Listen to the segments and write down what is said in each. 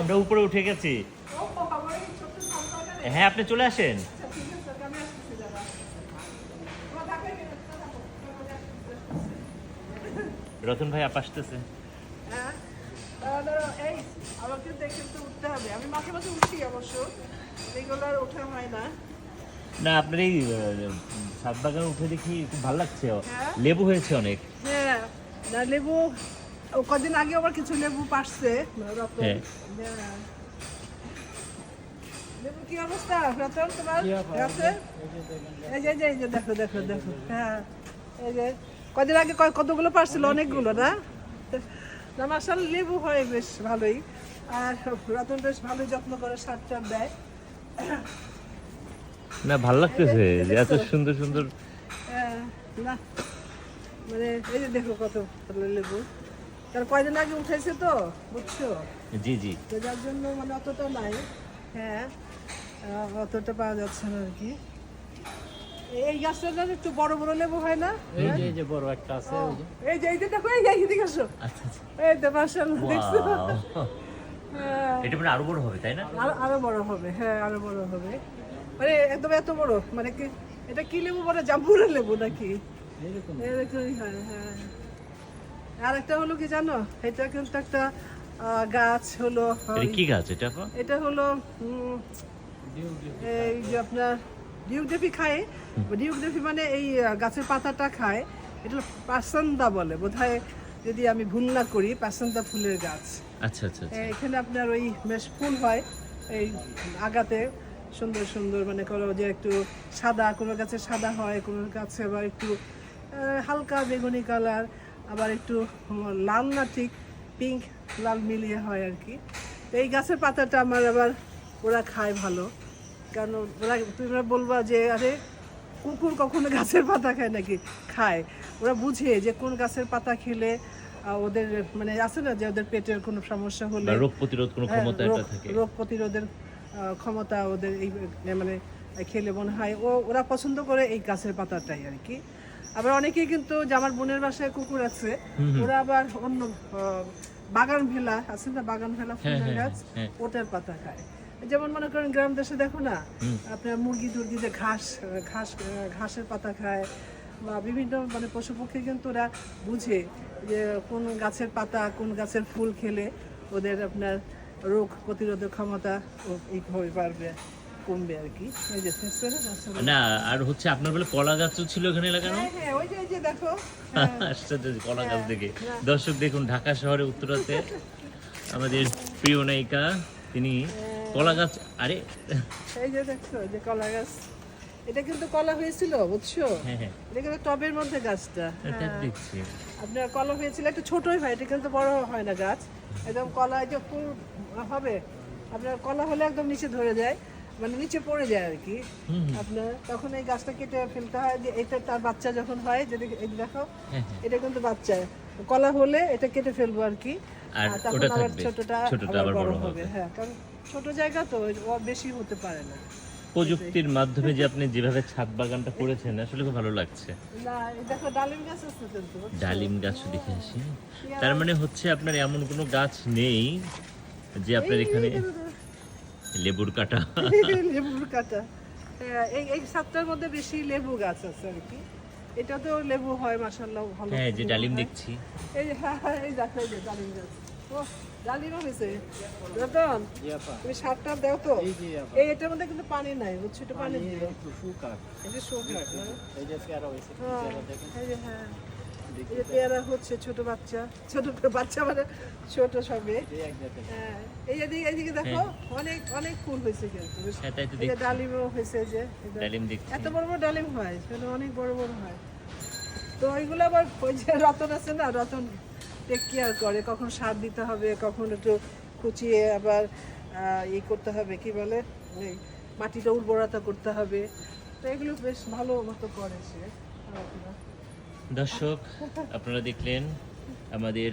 আমরা উপরে উঠে গেছি। হ্যাঁ আপনি চলে আসেন। রতন ভাই আপ আসতেছে। আমাকে দেখে তো উঠতে হবে আমি মাঝে মাঝে উঠি অবশ্য এগুলো ওঠা হয় না না আপনার এই সাত বাগান উঠে দেখি খুব ভালো লাগছে। হ্যাঁ। লেবু হয়েছে অনেক। হ্যাঁ না লেবু ও কদিন আগে আবার কিছু লেবু হ্যাঁ। হ্যাঁ। লেবু কি অবস্থা? রতন তোমার? গাছে এই যে এই যে, দেখো দেখো দেখো। হ্যাঁ। এই যে কদিন আগে কতগুলো পারছিল? অনেকগুলো না? না মাসাল লেবু হয় বেশ ভালোই। আর রতন বেশ ভালোই যত্ন করে সার টার দেয়। না ভালো লাগতেছে যে এত সুন্দর সুন্দর হ্যাঁ, না। মানে এই যে দেখো কত লেবু। তার কয়দিন আগে উঠেছে তো বুঝছ? জি জি। তো যার জন্য মানে অতটা নাই। হ্যাঁ অতটা পাওয়া যাচ্ছে না আর কি। এই গাছটা একটু বড় বড় লেবু হয় না? এই যে এই যে বড় একটা আছে এই যে। এই যে দেখো এই যে এইদিকে আসো। আচ্ছা আচ্ছা। এই তো মার্শাল্লাহ দেখছ? হ্যাঁ। এটা মানে আরও বড় হবে তাই না? আরও আরও বড় হবে হ্যাঁ আরও বড় হবে। মানে একদম এত বড় মানে কি এটা কি লেবু বলে? জাম্বুরের লেবু নাকি? এরকম। এরকমই হয় হ্যাঁ। আর একটা হলো কি জানো? এটা কিন্তু একটা গাছ হলো কি গাছ এটা এটা হলো এই যে আপনার ডিউকডেফি খায়। ডিউকডেফি মানে এই গাছের পাতাটা খায়। এটা পাসান্দা বলে। বোধহয় যদি আমি ভুল না করি পাসান্দা ফুলের গাছ। আচ্ছা আচ্ছা আচ্ছা। এখানে আপনার ওই বেশ ফুল হয় এই আগাতে। সুন্দর সুন্দর মানে কোনো যে একটু সাদা কোনো গাছে সাদা হয় কোনো গাছে আবার একটু হালকা বেগুনি কালার। আবার একটু লাল না ঠিক পিঙ্ক লাল মিলিয়ে হয় আর কি। তো এই গাছের পাতাটা আমার আবার ওরা খায় ভালো। কারণ ওরা তোমরা বলবা যে আরে কুকুর কখনো গাছের পাতা খায় নাকি? খায়। ওরা বুঝে যে কোন গাছের পাতা খেলে ওদের মানে আছে না যে ওদের পেটের কোনো সমস্যা হলে রোগ প্রতিরোধ কোনো হ্যাঁ, ক্ষমতা থাকে। রোগ প্রতিরোধের ক্ষমতা ওদের এই মানে খেলে মনে হয়। ও ওরা পছন্দ করে এই গাছের পাতাটাই আর কি। আবার অনেকেই কিন্তু যে আমার বোনের বাসায় কুকুর আছে ওরা আবার অন্য বাগান ভেলা আছে না বাগান ভেলা ফুলের হ্যাঁ, গাছ? হ্যাঁ। ওটার পাতা খায়। যেমন মনে করেন গ্রাম দেশে দেখো না আপনার মুরগি টুরগি যে ঘাস ঘাস ঘাসের পাতা খায় বা বিভিন্ন মানে পশু পক্ষী কিন্তু ওরা বুঝে যে কোন গাছের পাতা কোন গাছের ফুল খেলে ওদের আপনার রোগ প্রতিরোধক ক্ষমতা এই হয়ে পারবে কমবে আর কি। এই যে দেখছ না আর হচ্ছে আপনার বলে কলা গাছও ছিল এখানে লাগানো হ্যাঁ হ্যাঁ ওই যে এই যে দেখো। আশ্চর্য কলা গাছ দেখে। দর্শক দেখুন ঢাকা শহরে উত্তরাতে আমাদের প্রিয় নায়িকা তিনি কলা গাছ আরে। এই যে দেখছ যে কলা গাছ। এটা কিন্তু কলা হয়েছিল বুঝছ? হ্যাঁ হ্যাঁ। এটা কিন্তু টবের মধ্যে গাছটা। এটা হ্যাঁ। দেখছি। আপনার কলা হয়েছিল একটু ছোটই হয় এটা কিন্তু বড় হয় না গাছ। একদম কলা যে ফুল হবে আপনার কলা হলে একদম নিচে ধরে যায়। মানে নিচে পড়ে যায় আর কি। আপনার তখন এই গাছটা কেটে ফেলতে হয় যে এটা তার বাচ্চা যখন হয় যদি দেখো হ্যাঁ, এটা কিন্তু বাচ্চা। কলা হলে এটা কেটে ফেলব আর কি। আর তখন আবার ছোটটা আবার বড় হবে। হ্যাঁ কারণ ছোট জায়গা তো বেশি হতে পারে না। প্রযুক্তির মাধ্যমে যে আপনি যেভাবে ছাদ বাগানটা করেছেন আসলে খুব ভালো লাগছে। না এই দেখো ডালিম গাছ আছে ডালিম গাছ দেখে আসি। তার মানে হচ্ছে আপনার এমন কোনো গাছ নেই যে আপনার এখানে লেবুর কাটা। লেবুর কাটা। হ্যাঁ, এই এই সাতটার মধ্যে বেশি লেবু গাছ আছে আর কি। এটাতেও লেবু হয় মাসাল্লাহ ভালো হ্যাঁ যে ডালিম দেখছি। এই হ্যাঁ হ্যাঁ এই দেখো এই যে ডালিম গাছ। ও ডালিমও হয়েছে। রতন জি তুমি সারটা দাও তো। এই যে আপা। এই এটার মধ্যে কিন্তু পানি নাই বুঝছ? এটা পানি দিও। একটু শুকাক। এই যে এই হয়েছে হ্যাঁ, এই হ্যাঁ পেয়ারা হচ্ছে ছোট বাচ্চা। ছোট বাচ্চা মানে ছোট সবে। হ্যাঁ এই এদিকে এইদিকে দেখো অনেক অনেক ফুল হয়েছে কিন্তু। হ্যাঁ দেখছি। ডালিমও হয়েছে যে এত বড় বড় ডালিম হয় সেটা অনেক বড় বড় হয়। তো ওইগুলো আবার ওই যে রতন আছে না রতন টেক কেয়ার করে। কখন সার দিতে হবে কখন একটু কুচিয়ে আবার ই করতে হবে কি বলে? মাটিটা উর্বরতা করতে হবে। তো এগুলো বেশ ভালো মতো করে সে। দর্শক আপনারা দেখলেন আমাদের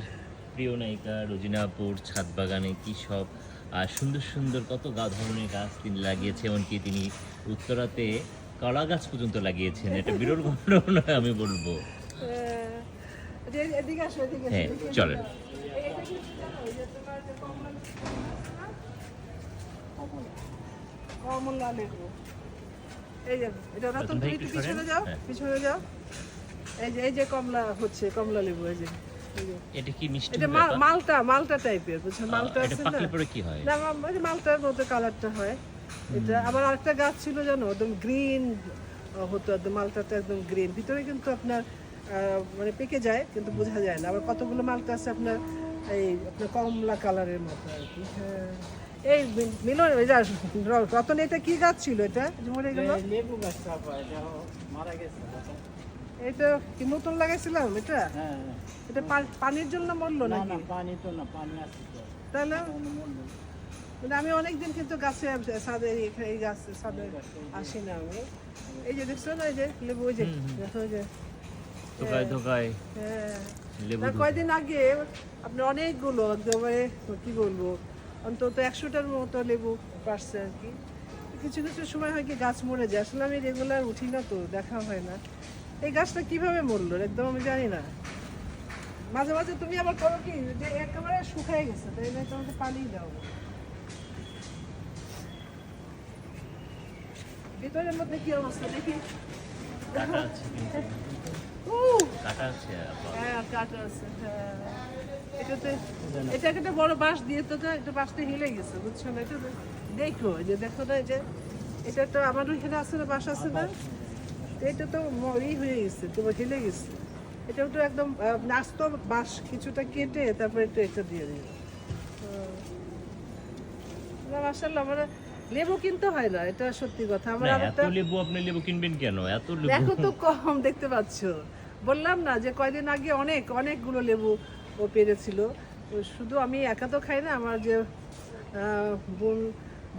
প্রিয় নায়িকা রোজিনাপুর ছাদ বাগানে কি সব আর সুন্দর সুন্দর কত গা ধরনের গাছ তিনি লাগিয়েছে এমনকি তিনি উত্তরাতে কলা গাছ পর্যন্ত লাগিয়েছেন এটা বিরল ঘটনা আমি বলব হ্যাঁ, চলেন। এই- যে কমলা আছে না? কমলা লেবু এই যে এটা পিছনে যাও হ্যাঁ। পিছনে যাও এই যে এই যে কমলা হচ্ছে কমলা লেবু এই যে। এটা কি মিষ্টি এটা? মালটা মালটা টাইপের বুঝছ মালটা আছে না? পাকলে পরে কি হয়? না মা- ওই যে মালটার মতো কালারটা হয়। এটা আবার আরেকটা গাছ ছিল জানো? একদম গ্রিন হতো একদম মালটাটা একদম গ্রিন ভিতরে কিন্তু আপনার মানে পেকে যায় কিন্তু বোঝা যায় না। আবার কতগুলো মালটা আছে আপনার এই আপনার কমলা কালারের মতো আর কি। হ্যাঁ। এই মিলন এই যা, র- রতন এটা কি গাছ ছিল এটা? মরে গেল? লেবু গাছটা মারা গেছে। এটা কি নতুন লাগাইছিলাম এটা? হ্যাঁ হ্যাঁ। এটা পানির জন্য মরলো না না পানি তো না পানি আছে তাহলে? কোনো মূল্য মানে আমি অনেকদিন কিন্তু গাছে এই- গাছ ছাদে আসি না আমি। এই যে দেখছ না এই যে লেবু ওই যে দেখো ওই যে। ধোকায় ধোকায়। হ্যাঁ। লেবু না কয়দিন আগে আপনি অনেকগুলো একেবারে কি বলব অন্তত একশোটার মতো লেবু পারছে আর কি। কিছু কিছু সময় হয় কি গাছ মরে যায়। আসলে আমি রেগুলার উঠি না তো দেখা হয় না। এই গাছটা কীভাবে মরলো একদম আমি জানি না। মাঝে মাঝে তুমি আবার করো কি? যে একেবারে শুকায় গেছে তাই না? তোমাকে পানি দাও। ভিতরের মধ্যে কি অবস্থা দেখি? কাটা আছে কাটা আছে হ্যাঁ কাটা আছে হ্যাঁ। এটাতে এটা একটা বড় বাঁশ দিয়ে তো বাঁশটা হিলে গেছে বুঝছ না? এটা দেখো যে দেখো না যে এটা তো আমার ওইখানে আছে না বাঁশ আছে না? এটা তো ই হয়ে গেছে তো হিলে গেছে। এটাও তো একদম নাস্ত বাঁশ কিছুটা কেটে তারপরে একটু এটা দিয়ে দিই মাসাল্লাহ আমার লেবু কিনতে হয় না এটা সত্যি কথা। আমার এত একটা লেবু আপনি লেবু কিনবেন কেন? এত লেবু। দেখো তো কম দেখতে পাচ্ছ। বললাম না যে কয়দিন আগে অনেক অনেকগুলো লেবু ও পেরেছিল। তো শুধু আমি একা তো খাই না আমার যে বোন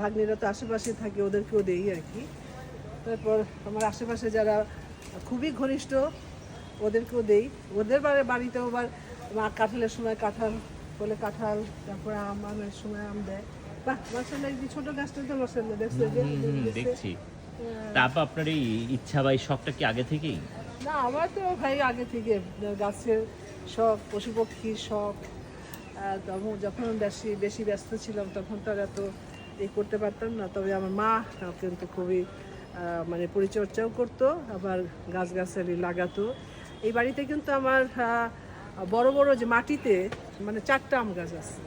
ভাগ্নিরা তো আশেপাশে থাকে ওদেরকেও দেই আর কি। তারপর আমার আশেপাশে যারা খুবই ঘনিষ্ঠ ওদেরকেও দেই। ওদের বাড়ি বাড়িতেও আবার মা কাঁঠালের সময় কাঁঠাল বলে কাঁঠাল তারপরে আম আমের সময় আম দেয়। বাহ মাসাল্লাহ এই যে ছোট গাছটা তো মাসাল্লাহ দেখছ হ্যাঁ। আপনার এই ইচ্ছা বা এই শখটা কি আগে থেকেই? না আমার তো ভাই আগে থেকে গাছের শখ পশু পক্ষীর শখ। তখন যখন বেশি বেশি ব্যস্ত ছিলাম তখন তো আর এত এই করতে পারতাম না। তবে আমার মা কিন্তু খুবই মানে পরিচর্যাও করতো, আবার গাছগাছালি লাগাতো। এই বাড়িতে কিন্তু আমার বড় বড় যে মাটিতে মানে চারটা আম গাছ আছে।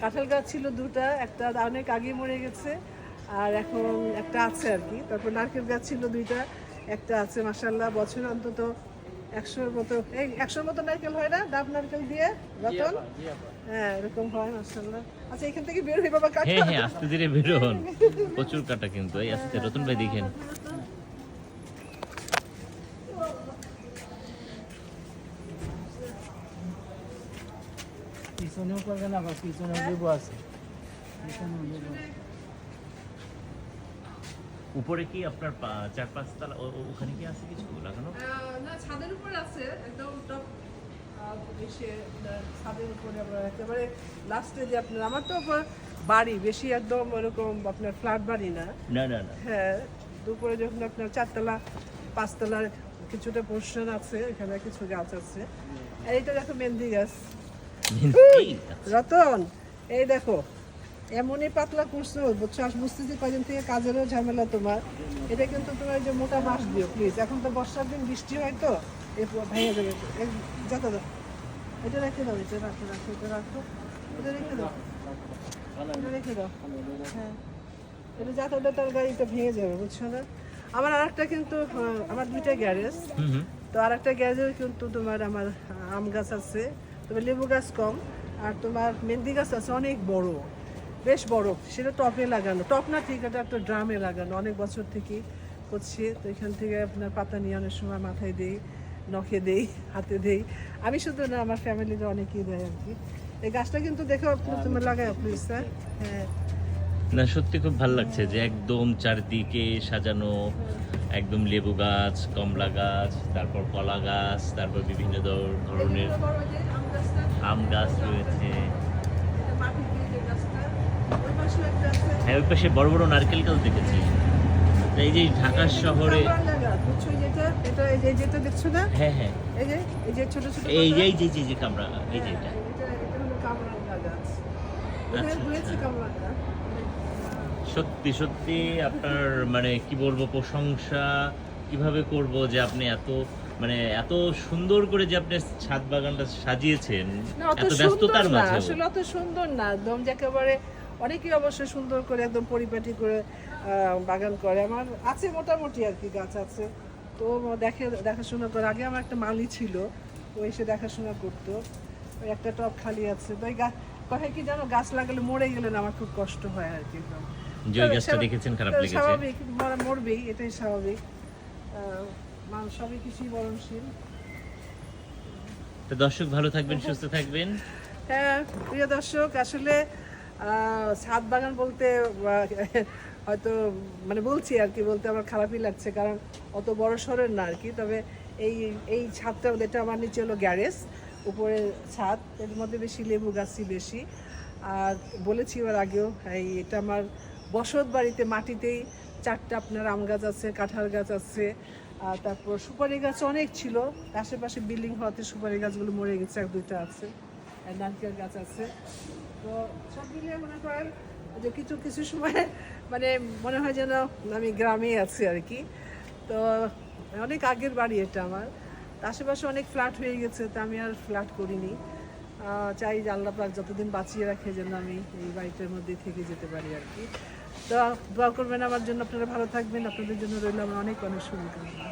কাঁঠাল গাছ ছিল দুটা, একটা অনেক আগে মরে গেছে, আর এখন একটা আছে আর কি। তারপর নারকেল গাছ ছিল দুইটা, একটা আছে মাসাল্লাহ বছর অন্তত একশোর মতো, এই একশোর মতো নারকেল হয় না? ডাব নারকেল দিয়ে, রতন? হ্যাঁ এরকম হয় আচ্ছা এখান থেকে বের হই বাবা কাকা হ্যাঁ হ্যাঁ আস্তে ধীরে বেরোন প্রচুর কাটা কিন্তু। এই আস্তে রতন ভাই দেখেন। পিছনেও করবেন আবার পিছনেও লেবু আছে। পিছনেও লেবু উপরে কি আপনার চার পাঁচ তালা ও- ও- ওখানে কি আছে কিছু লাগানো? না ছাদের উপর আছে একদম টপ এসে ছাদের উপরে আমরা একেবারে লাস্টে যে আপনার আমার তো বাড়ি বেশি একদম ওরকম আপনার ফ্ল্যাট বাড়ি না। না না না। হ্যাঁ দুপুরে যখন আপনার চারতলা পাঁচতলার কিছুটা পোর্শন আছে এখানে কিছু গাছ আছে। আর এইটা দেখো মেহেন্দি গাছ। রতন এই দেখো এমনই পাতলা করছ বুঝছ? আজ বুঝতেছি কয়দিন থেকে কাজেরও ঝামেলা তোমার। এটা কিন্তু তোমার যে মোটা বাঁশ দিও প্লিজ এখন তো বর্ষার দিন বৃষ্টি হয় তো। এই প- ভেঙে যাবে যত দাও এটা রেখে দাও এটা রাখো রাখো এটা রাখো। এটা রেখে দাও। এটা রেখে দাও। হ্যাঁ। এটা যাতে ওটা তার গাড়িটা ভেঙে যাবে বুঝছ না? আমার আর একটা কিন্তু আমার দুইটা গ্যারেজ। তো আর একটা গ্যারেজে কিন্তু তোমার আমার আম গাছ আছে। তবে লেবু গাছ কম। আর তোমার মেহেন্দি গাছ আছে অনেক বড়। বেশ বড়। সেটা টপে লাগানো। টপ না ঠিক এটা একটা ড্রামে লাগানো। অনেক বছর থেকে করছি। তো এখান থেকে আপনার পাতা নিয়ে অনেক সময় মাথায় দেই। নখে দেই হাতে দেই। আমি শুধু না আমার ফ্যামিলিতে অনেকেই দেয় আর কি। এই গাছটা কিন্তু দেখো আপনি তুমি লাগাই প্লিজ স্যার হ্যাঁ? না সত্যি খুব ভালো লাগছে যে একদম চারদিকে সাজানো একদম লেবু গাছ কমলা গাছ তারপর কলা গাছ তারপর বিভিন্ন ধর- ধরনের আম গাছ রয়েছে। হ্যাঁ ওই পাশে বড় বড় নারকেল গাছ দেখেছি। এই যে ঢাকা শহরে কামরাঙ্গা গাছ, বুঝছ এই যেটা এটা এই যে যেটা দেখছ না? হ্যাঁ হ্যাঁ। এই যে এই যে ছোট ছোট এই যে এই যে যে যে কামরা এই যে এটা। এটা এটা হলো কামরাঙ্গা গাছ। আচ্ছা, এখানে হয়েছে আচ্ছা। কামরাঙ্গা। সত্যি সত্যি আপনার মানে কি বলব প্রশংসা কীভাবে করব যে আপনি এত মানে এত সুন্দর করে যে আপনি ছাদ বাগানটা সাজিয়েছেন এত ব্যস্ততার মাঝে আসলে অত সুন্দর না একদম একেবারে অনেকেই অবশ্য সুন্দর করে একদম পরিপাটি করে বাগান করে। আমার আছে মোটামুটি আর কি গাছ আছে। তো দেখে দেখাশোনা করে আগে আমার একটা মালি ছিল ও এসে দেখাশোনা করতো। ওই একটা টব খালি আছে। তো গাছ কথা কি জানো গাছ লাগালে মরে গেলে না আমার খুব কষ্ট হয় আর কি একদম। যে গাছটা স্বাভাবিক- দেখেছেন খারাপ লেগেছে? স্বাভাবিক মরা মরবেই এটাই স্বাভাবিক। মানুষ সবই কিছুই বরণশীল। তো দর্শক ভালো থাকবেন সুস্থ থাকবেন। হ্যাঁ প্রিয় দর্শক আসলে আহ, ছাদ বাগান বলতে হয়তো মানে বলছি আর কি বলতে আমার খারাপই লাগছে। কারণ অত বড় সড়ের না আর কি, তবে এই এই ছাদটা এটা আমার নিচে হলো গ্যারেজ, উপরে ছাদ, এর মধ্যে বেশি লেবু গাছই বেশি। আর বলেছি এবার আগেও, এই এটা আমার বসত বাড়িতে মাটিতেই চারটা আপনার আম গাছ আছে, কাঁঠাল গাছ আছে, আর তারপর সুপারি গাছ অনেক ছিল, আশেপাশে বিল্ডিং হওয়াতে সুপারি গাছগুলো মরে গেছে, এক দুইটা আছে নারকেল গাছ আছে। তো সব মিলিয়ে মনে করেন যে কিছু কিছু সময় মানে মনে হয় যেন আমি গ্রামেই আছি আর কি। তো অনেক আগের বাড়ি এটা আমার। আশেপাশে অনেক ফ্ল্যাট হয়ে গেছে, তা আমি আর ফ্ল্যাট করিনি। চাই আল্লাহ পাক যতদিন বাঁচিয়ে রাখে যেন আমি এই বাড়িটার মধ্যে থেকে যেতে পারি আর কি। তো দোয়া করবেন আমার জন্য, আপনারা ভালো থাকবেন, আপনাদের জন্য রইল আমার অনেক অনেক শুভকামনা।